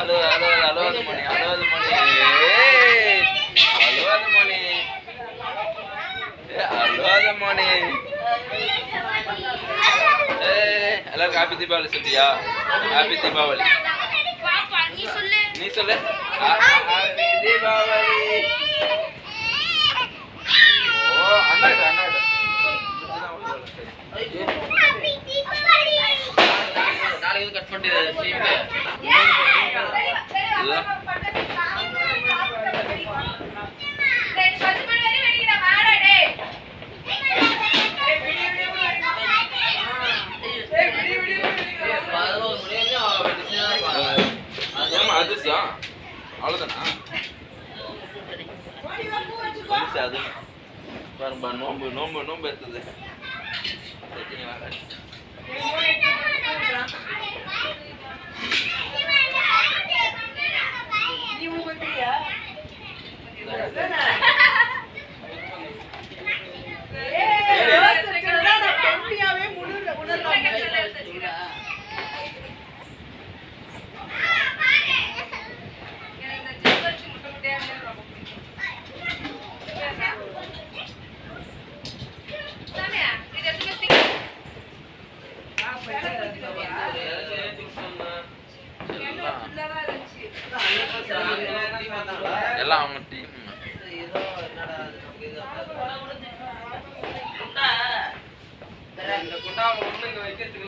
அழுவாது அழுவாது மணி அழுவாது மணி ஏய், அழுவாது மணி ஏய், அழுவாத மணி ஏய், எல்லாருக்கும் ஹாப்பி தீபாவளி சொல்லியா ஹாப்பி தீபாவளி பாப்பா நீ சொல்லு நீ சொல்லு ஹாப்பி தீபாவளி ஓ அண்ணாடு அண்ணாடு நாளைக்கு வந்து கட் பண்ணிட்டு அதிர்ஷா அவ்வளோதானா அது. பாரும்பா நோம்பு நோம்பு நோம்பு எடுத்தது. அதெல்லாம் அவங்க டீம் இந்த குண்டா வைக்கிறதுக்கு